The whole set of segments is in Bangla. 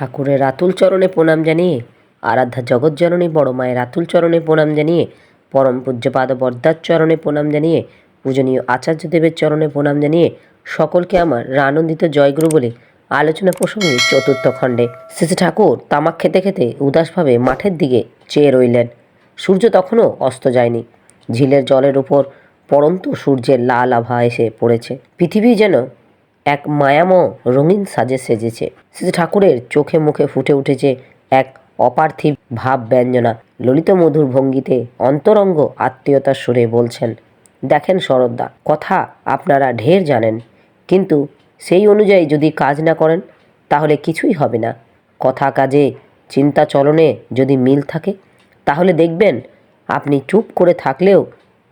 ঠাকুরের রাতুল চরণে প্রণাম জানিয়ে, আরাধ্যা জগৎজননী বড় মায়ের রাতুল চরণে প্রণাম জানিয়ে, পরম পূজ্যপাদ বরদার চরণে প্রণাম জানিয়ে, পূজনীয় আচার্যদেবের চরণে প্রণাম জানিয়ে, সকলকে আমার আনন্দিত জয়গুরু বলে আলোচনা প্রসঙ্গে চতুর্থ খণ্ডে। শ্রী ঠাকুর তামাক খেতে খেতে উদাসভাবে মাঠের দিকে চেয়ে রইলেন। সূর্য তখনও অস্ত যায়নি। ঝিলের জলের উপর পরন্ত সূর্যের লাল আভা এসে পড়েছে। পৃথিবী যেন এক মায়াময় রঙিন সাজে সেজেছে। শ্রী ঠাকুরের চোখে মুখে ফুটে উঠেছে এক অপার্থিব ভাব ব্যঞ্জনা ললিত মধুর ভঙ্গিতে অন্তরঙ্গ আত্মীয়তার সুরে বলছেন, দেখেন শরদ্দা কথা আপনারা ঢের জানেন, কিন্তু সেই অনুযায়ী যদি কাজ না করেন, তাহলে কিছুই হবে না। কথা কাজে, চিন্তা চলনে যদি মিল থাকে, তাহলে দেখবেন আপনি চুপ করে থাকলেও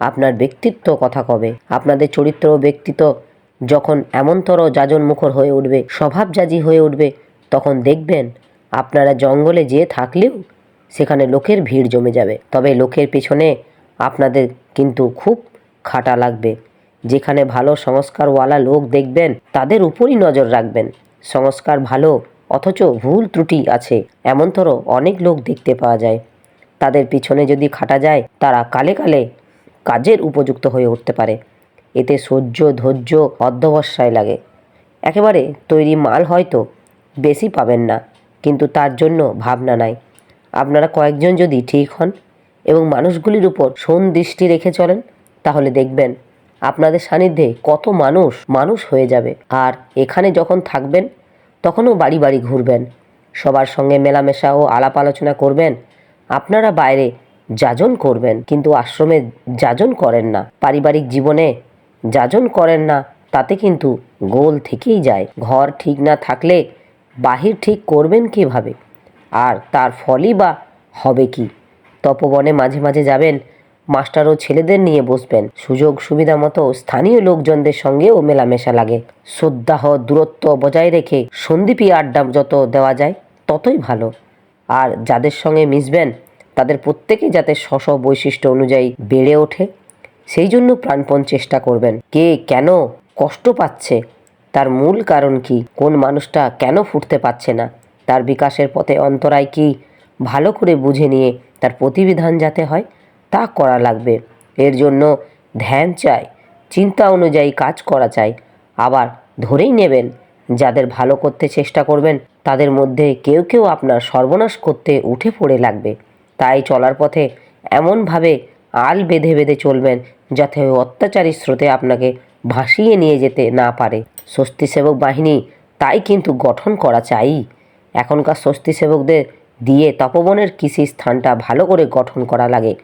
আপনার ব্যক্তিত্ব কথা কবে। আপনাদের চরিত্র ও ব্যক্তিত্ব যখন এমনতর যাজন মুখর হয়ে উঠবে স্বভাবজাজি হয়ে উঠবে, তখন দেখবেন আপনারা জঙ্গলে যেয়ে থাকলেও সেখানে লোকের ভিড় জমে যাবে। তবে লোকের পেছনে আপনাদের কিন্তু খুব খাটা লাগবে। যেখানে ভালো সংস্কারওয়ালা লোক দেখবেন, তাদের উপরই নজর রাখবেন। সংস্কার ভালো, অথচ ভুল ত্রুটি আছে। এমনতর অনেক লোক দেখতে পাওয়া যায়। তাদের পিছনে যদি খাটা যায়, তারা কালে কালে কাজের উপযুক্ত হয়ে উঠতে পারে। এতে সহ্য, ধৈর্য, অধ্যবসায় লাগে। একেবারে তৈরি মাল হয়তো বেশি পাবেন না, কিন্তু তার জন্য ভাবনা নাই। আপনারা কয়েকজন যদি ঠিক হন এবং মানুষগুলির উপর সোন দৃষ্টি রেখে চলেন, তাহলে দেখবেন আপনাদের সান্নিধ্যে কত মানুষ মানুষ হয়ে যাবে। আর এখানে যখন থাকবেন, তখনও বাড়ি বাড়ি ঘুরবেন, সবার সঙ্গে মেলামেশা ও আলাপ আলোচনা করবেন, আপনারা বাইরে যাজন করবেন, কিন্তু আশ্রমে যাজন করেন না। পারিবারিক জীবনে যাজন করেন না, তাতে কিন্তু গোল থেকেই যায়। ঘর ঠিক না থাকলে বাহির ঠিক করবেন কীভাবে? আর তার ফলই বা হবে কি? তপবনে মাঝে মাঝে যাবেন, মাস্টার ও ছেলেদের নিয়ে বসবেন। সুযোগ সুবিধা মতো স্থানীয় লোকজনদের সঙ্গেও মেলামেশা লাগে। শ্রদ্ধাহ, দূরত্ব বজায় রেখে সন্দীপী আড্ডা যত দেওয়া যায়, ততই ভালো। আর যাদের সঙ্গে মিশবেন, তাদের প্রত্যেকেই যাতে স্ব বৈশিষ্ট্য অনুযায়ী বেড়ে ওঠে। সেই জন্য প্রাণপণ চেষ্টা করবেন। কে, কেন, কষ্ট পাচ্ছে? তার মূল কারণ কি? কোন মানুষটা কেন ফুটতে পারছে না? তার বিকাশের পথে অন্তরায় কি? ভালো করে বুঝে নিয়ে তার প্রতিবিধান যাতে হয়, তা করা লাগবে। এর জন্য ধ্যান চাই, চিন্তা অনুযায়ী কাজ করা চাই। আবার ধরেই নেবেন, যাদের ভালো করতে চেষ্টা করবেন, তাদের মধ্যে কেউ কেউ আপনার সর্বনাশ করতে উঠে পড়ে লাগবে। তাই চলার পথে এমনভাবে আল বেঁধে বেঁধে চলবেন যাতে অত্যাচারী স্রোতে আপনাকে ভাসিয়ে নিয়ে যেতে না পারে। স্বস্তি সেবক বাহিনী তাই কিন্তু গঠন করা চাই। এখনকার স্বস্তি সেবকদের দিয়ে তপবনের কৃষি স্থানটা ভালো করে গঠন করা লাগে।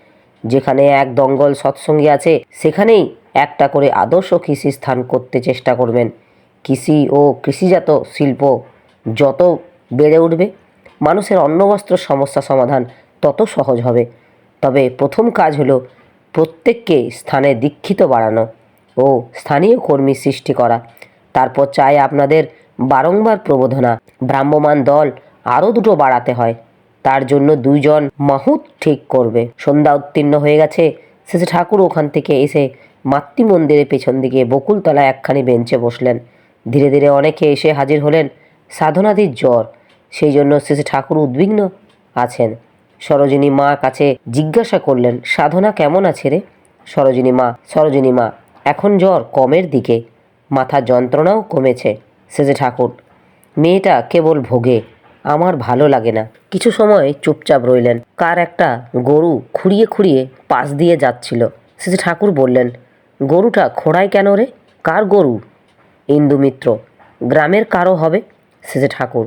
যেখানে এক দঙ্গল সৎসঙ্গী আছে, সেখানেই একটা করে আদর্শ কৃষি স্থান করতে চেষ্টা করবেন। কৃষি ও কৃষিজাত শিল্প যত বেড়ে উঠবে, মানুষের অন্নবস্ত্র সমস্যা সমাধান তত সহজ হবে। তবে প্রথম কাজ হলো প্রত্যেককে স্থানে দীক্ষিত বাড়ানো ও স্থানীয় কর্মী সৃষ্টি করা। তারপর চাই আপনাদের বারংবার প্রবোধনা ভ্রাম্যমান দল আরও দুটো বাড়াতে হয়। তার জন্য দুইজন মাহুত ঠিক করবে। সন্ধ্যা উত্তীর্ণ হয়ে গেছে। শেষে ঠাকুর ওখান থেকে এসে মাতৃমন্দিরের পেছন দিকে বকুলতলায় একখানি বেঞ্চে বসলেন। ধীরে ধীরে অনেকে এসে হাজির হলেন সাধনাদির জ্বর। সেই জন্য শেষে ঠাকুর উদ্বিগ্ন আছেন। সরোজিনী মা কাছে জিজ্ঞাসা করলেন, সাধনা কেমন আছে রে? সরোজিনী মা সরোজিনী মা, এখন জ্বর কমের দিকে, মাথা যন্ত্রণাও কমেছে। সেজে ঠাকুর, মেয়েটা কেবল ভোগে, আমার ভালো লাগে না। কিছু সময় চুপচাপ রইলেন। কার একটা গরু খুঁড়িয়ে খুঁড়িয়ে পাশ দিয়ে যাচ্ছিল। সেজে ঠাকুর বললেন, গরুটা খোঁড়ায় কেন রে? কার গরু? ইন্দুমিত্র, গ্রামের কারও হবে। সেজে ঠাকুর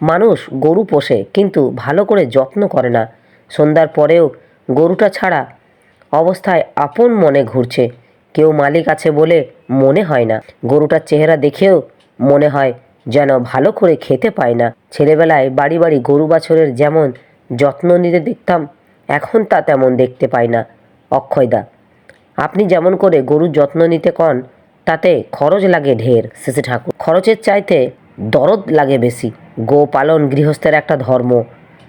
মানুষ গরু পোষে, কিন্তু ভালো করে যত্ন করে না। সন্ধ্যার পরেও গরুটা ছাড়া অবস্থায় আপন মনে ঘুরছে। কেউ মালিক আছে বলে মনে হয় না। গরুটার চেহারা দেখেও মনে হয় যেন ভালো করে খেতে পায় না। ছেলেবেলায় বাড়ি বাড়ি গরু বাছরের যেমন যত্ন নিতে দেখতাম, এখন তা তেমন দেখতে পাই না। অক্ষয়দা, আপনি যেমন করে গরুর যত্ন নিতে কন, তাতে খরচ লাগে ঢের, শেষে ঠাকুর। খরচের চাইতে দরদ লাগে বেশি। গো পালন গৃহস্থের একটা ধর্ম।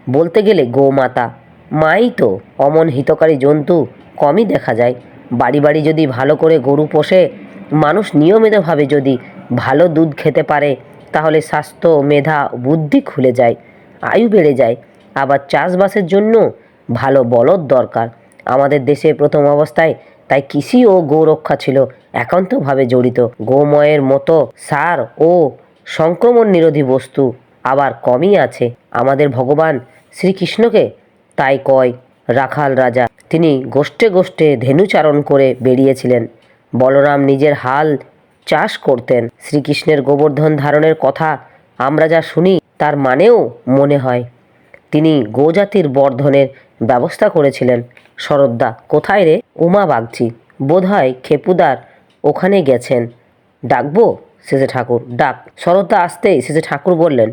বলতে গেলে গোমাতা। মাই তো অমন হিতকারী জন্তু, কমই দেখা যায়। বাড়ি বাড়ি যদি ভালো করে গরু পোষে, মানুষ নিয়মিতভাবে যদি ভালো দুধ খেতে পারে, তাহলে স্বাস্থ্য, মেধা, বুদ্ধি খুলে যায়, আয়ু বেড়ে যায়। আবার চাষবাসের জন্য ভালো বলদ দরকার। আমাদের দেশে প্রথম অবস্থায় তাই কৃষি ও গৌরক্ষা ছিল একান্তভাবে জড়িত। গোময়ের মতো সার ও সংক্রমণ নিরোধী বস্তু আবার কমই আছে। আমাদের ভগবান শ্রীকৃষ্ণকে তাই কয়, রাখাল রাজা। তিনি গোষ্ঠে গোষ্ঠে ধেনুচারণ করে বেরিয়েছিলেন। বলরাম নিজের হাল চাষ করতেন। শ্রীকৃষ্ণের গোবর্ধন ধারণের কথা আমরা যা শুনি, তার মানেও মনে হয়। তিনি গোজাতির বর্ধনের ব্যবস্থা করেছিলেন। শরদ্দা কোথায় রে? উমা বাগচি, বোধহয় খেপুদার ওখানে গেছেন। ডাকবো? শেষে ঠাকুর, ডাক। শরদ্দা আসতেই শেষে ঠাকুর বললেন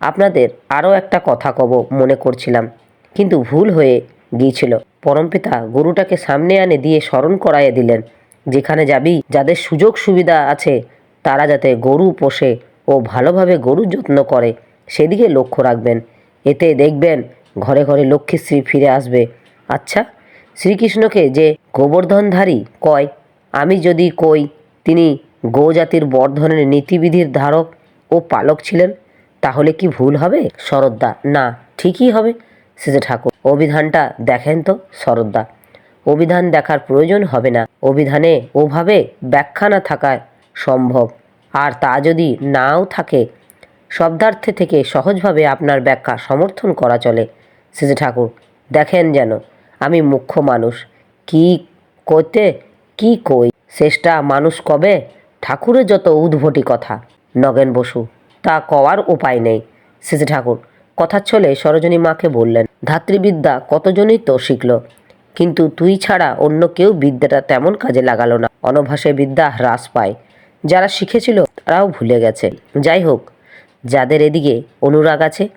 আপনাদের আরও একটা কথা কব, মনে করছিলাম। কিন্তু ভুল হয়ে গিয়েছিল। পরমপিতা গরুটাকে সামনে আনে দিয়ে স্মরণ করাইয়ে দিলেন, যেখানে যাবি, যাদের সুযোগ সুবিধা আছে, তারা যাতে গরু পোষে ও ভালোভাবে গরুর যত্ন করে, সেদিকে লক্ষ্য রাখবেন। এতে দেখবেন ঘরে ঘরে লক্ষ্মীশ্রী ফিরে আসবে। আচ্ছা শ্রীকৃষ্ণকে যে গোবর্ধনধারী কয়, আমি যদি কই, তিনি গোজাতির বর্ধনের নীতিবিধির ধারক ও পালক ছিলেন? তাহলে কি ভুল হবে? শরদ্দা না, ঠিকই হবে শেষে ঠাকুর। অভিধানটা দেখেন তো শরদ্দা অভিধান দেখার প্রয়োজন হবে না। অভিধানে ওভাবে ব্যাখ্যা না থাকায় সম্ভব। আর তা যদি নাও থাকে, শব্দার্থে থেকে সহজভাবে আপনার ব্যাখ্যা সমর্থন করা চলে শেষে ঠাকুর। দেখেন যেন, আমি মুখ্য মানুষ। কি কইতে, কি কই? শেষটা মানুষ কবে? ঠাকুরের যত উদ্ভটি কথা। নগেন বসু। তা কওয়ার উপায় নেই। শেষে ঠাকুর কথার ছলে সরোজনী মাকে বললেন, ধাত্রীবিদ্যা কতজনই তো শিখল। কিন্তু তুই ছাড়া অন্য কেউ বিদ্যাটা তেমন কাজে লাগালো না। অনভাসে বিদ্যা হ্রাস পায়। যারা শিখেছিল তারাও ভুলে গেছে। যাই হোক, যাদের এদিকে অনুরাগ আছে,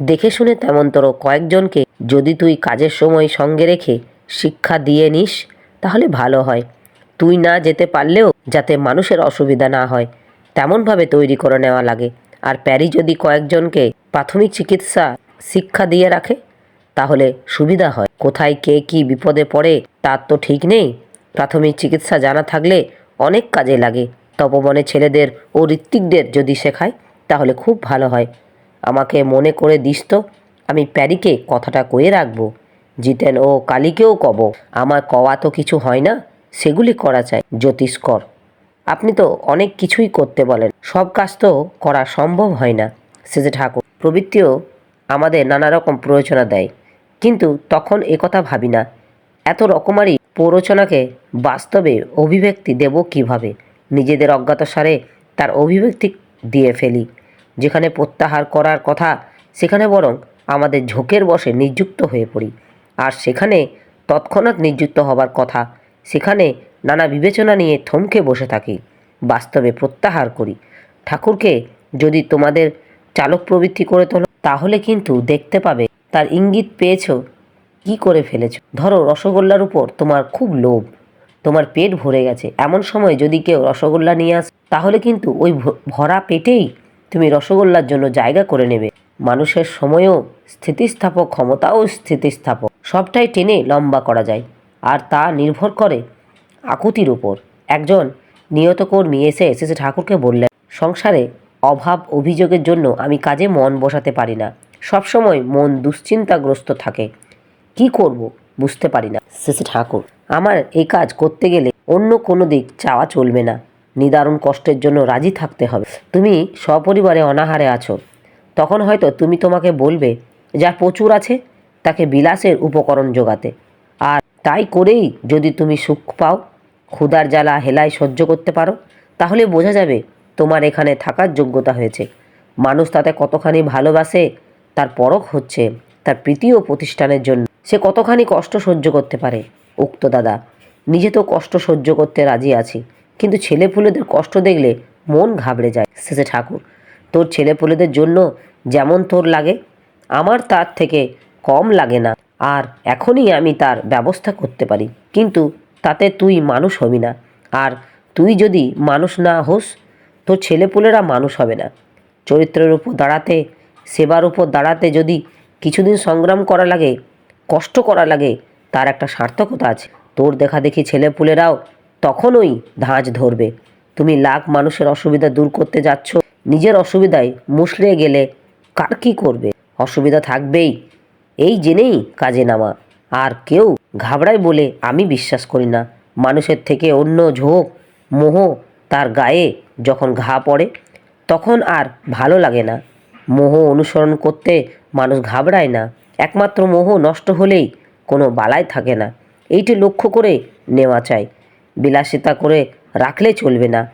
দেখে শুনে তেমন তেমনতর কয়েকজনকে যদি তুই কাজের সময় সঙ্গে রেখে শিক্ষা দিয়ে নিস, তাহলে ভালো হয়। তুই না যেতে পারলেও যাতে মানুষের অসুবিধা না হয়, তেমনভাবে তৈরি করে নেওয়া লাগে। আর প্যারি যদি কয়েকজনকে প্রাথমিক চিকিৎসা শিক্ষা দিয়ে রাখে, তাহলে সুবিধা হয়। কোথায় কে কি বিপদে পড়ে, তার তো ঠিক নেই। প্রাথমিক চিকিৎসা জানা থাকলে অনেক কাজে লাগে। তপবনে ছেলেদের ও ঋত্বিকদের যদি শেখায়, তাহলে খুব ভালো হয়। আমাকে মনে করে দিস তো, আমি প্যারিকে কথাটা কয়ে রাখব। জিতেন ও কালীকেও কব, আমার কওয়া তো কিছু হয় না, সেগুলি করা চাই। জ্যোতিষ্কর আপনি তো অনেক কিছুই করতে বলেন। সব কাজ তো করা সম্ভব হয় না শেষে ঠাকুর। প্রবৃত্তিও আমাদের নানা রকম প্ররোচনা দেয়। কিন্তু তখন একথা ভাবি না। এত রকমারি প্ররোচনাকে বাস্তবে অভিব্যক্তি দেব কীভাবে? নিজেদের অজ্ঞাতসারে তার অভিব্যক্তি দিয়ে ফেলি। যেখানে প্রত্যাহার করার কথা, সেখানে বরং আমাদের ঝোঁকের বসে নিযুক্ত হয়ে পড়ি। আর সেখানে তৎক্ষণাৎ নিযুক্ত হবার কথা, সেখানে নানা বিবেচনা নিয়ে থমকে বসে থাকি, বাস্তবে প্রত্যাহার করি। ঠাকুরকে যদি তোমাদের চালক প্রবৃত্তি করে তোলো, তাহলে কিন্তু দেখতে পাবে তার ইঙ্গিত পেয়েছ, কি করে ফেলেছো। ধরো রসগোল্লার উপর তোমার খুব লোভ, তোমার পেট ভরে গেছে। এমন সময় যদি কেউ রসগোল্লা নিয়ে আস, তাহলে কিন্তু ওই ভরা পেটেই তুমি রসগোল্লার জন্য জায়গা করে নেবে। মানুষের সময়ও স্থিতিস্থাপক, ক্ষমতাও স্থিতিস্থাপক। সবটাই টেনে লম্বা করা যায়, আর তা নির্ভর করে আকুতির উপর। একজন নিয়ত কর্মী এসে এসেছে ঠাকুরকে বললেন, সংসারে অভাব অভিযোগের জন্য আমি কাজে মন বসাতে পারি না। সবসময় মন দুশ্চিন্তাগ্রস্ত থাকে। কি করব বুঝতে পারি না। শেষে ঠাকুর, আমার এই কাজ করতে গেলে অন্য কোনো দিক চাওয়া চলবে না। নিদারুণ কষ্টের জন্য রাজি থাকতে হবে। তুমি সপরিবারে অনাহারে আছো। তখন হয়তো তুমি তোমাকে বলবে, যা প্রচুর আছে, তাকে বিলাসের উপকরণ জোগাতে। আর তাই করেই যদি তুমি সুখ পাও ক্ষুধার জ্বালা হেলায় সহ্য করতে পারো, তাহলে বোঝা যাবে তোমার এখানে থাকার যোগ্যতা হয়েছে। মানুষ তাতে কতখানি ভালোবাসে, তার পরখ হচ্ছে তার প্রীতি ও প্রতিষ্ঠানের জন্য। সে কতখানি কষ্ট সহ্য করতে পারে? উক্ত দাদা, নিজে তো কষ্ট সহ্য করতে রাজি আছি, কিন্তু ছেলেপুলেদের কষ্ট দেখলে মন ঘাবড়ে যায়। শেষে ঠাকুর, তোর ছেলেপুলেদের জন্য যেমন তোর লাগে, আমার তার থেকে কম লাগে না। আর এখনই আমি তার ব্যবস্থা করতে পারি। কিন্তু তাতে তুই মানুষ হবি না। আর তুই যদি মানুষ না হোস, তোর ছেলেপুলেরা মানুষ হবে না। চরিত্রের উপর দাঁড়াতে, সেবার উপর দাঁড়াতে যদি কিছুদিন সংগ্রাম করা লাগে, কষ্ট করা লাগে, তার একটা সার্থকতা আছে। তোর দেখা দেখি ছেলেপুলেরাও তখনই ধাঁচ ধরবে। তুমি লাখ মানুষের অসুবিধা দূর করতে যাচ্ছ, নিজের অসুবিধায় মুষড়ে গেলে কার কি করবে? অসুবিধা থাকবেই, এই জেনেই কাজে নামা। আর কেউ ঘাবড়ায় বলে, আমি বিশ্বাস করি না। মানুষের থেকে অন্য ঝোঁক, মোহ তার গায়ে যখন ঘা পড়ে, তখন আর ভালো লাগে না। মোহ অনুসরণ করতে মানুষ ঘাবড়ায় না। একমাত্র মোহ নষ্ট হলেই কোনো বালাই থাকে না। এইটি লক্ষ্য করে নেওয়া চাই। বিলাসিতা করে রাখলে চলবে না।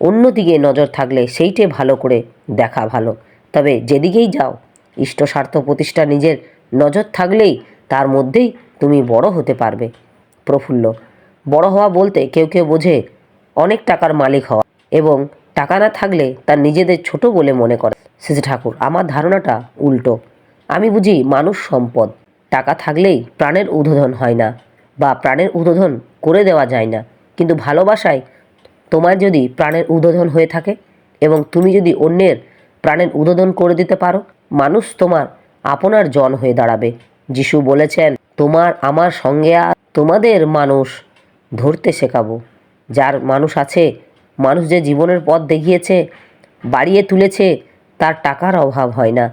অন্যদিকে নজর থাকলে সেইটে ভালো করে দেখা ভালো। তবে যেদিকেই যাও ইষ্ট স্বার্থ প্রতিষ্ঠা নিজের নজর থাকলেই তার মধ্যেই তুমি বড় হতে পারবে। প্রফুল্ল, বড় হওয়া বলতে কেউ কেউ বোঝে অনেক টাকার মালিক হওয়া এবং টাকা না থাকলে তার নিজেদের ছোট বলে মনে করে। শ্রী ঠাকুর, আমার ধারণাটা উল্টো। আমি বুঝি মানুষ সম্পদ। টাকা থাকলেই প্রাণের উদ্বোধন হয় না বা প্রাণের উদ্বোধন করে দেওয়া যায় না। কিন্তু ভালোবাসায় তোমার যদি প্রাণের উদ্বোধন হয়ে থাকে এবং তুমি যদি অন্যের প্রাণের উদ্বোধন করে দিতে পারো, মানুষ তোমার আপনার জন হয়ে দাঁড়াবে। যিশু বলেছেন তোমার, আমার সঙ্গে আর তোমাদের মানুষ ধরতে শেখাবো। যার মানুষ আছে, মানুষ যে জীবনের পথ দেখিয়েছে, বাড়িয়ে তুলেছে, তার টাকার অভাব হয় না।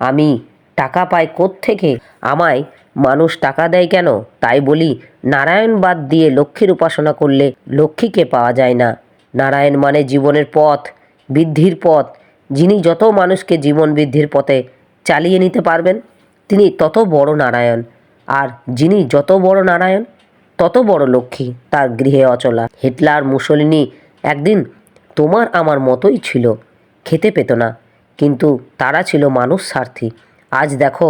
আমি টাকা পাই থেকে আমায় মানুষ টাকা দেয় কেন? তাই বলি, নারায়ণ বাদ দিয়ে লক্ষ্মীর উপাসনা করলে লক্ষ্মীকে পাওয়া যায় না। নারায়ণ মানে জীবনের পথ, বৃদ্ধির পথ। যিনি যত মানুষকে জীবন বৃদ্ধির পথে চালিয়ে নিতে পারবেন, তিনি তত বড় নারায়ণ। আর যিনি যত বড় নারায়ণ, তত বড় লক্ষ্মী তার গৃহে অচলা। হিটলার মুসলিনি একদিন তোমার আমার মতোই ছিল, খেতে পেত না, কিন্তু তারা ছিল মানুষ স্বার্থী। আজ দেখো,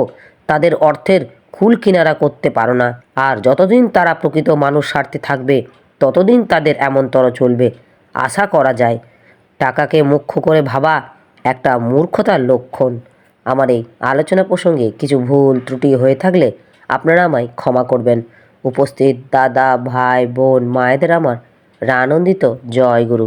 তাদের অর্থের কুল কিনারা করতে পারো না, আর যতদিন তারা প্রকৃত মানুষ স্বার্থে থাকবে, ততদিন তাদের এমনতর চলবে। আশা করা যায়, টাকাকে মুখ্য করে ভাবা একটা মূর্খতার লক্ষণ। আমার এই আলোচনা প্রসঙ্গে কিছু ভুল ত্রুটি হয়ে থাকলে আপনারা আমায় ক্ষমা করবেন। উপস্থিত দাদা ভাই বোন মায়েদের আমার আনন্দিত জয় গুরু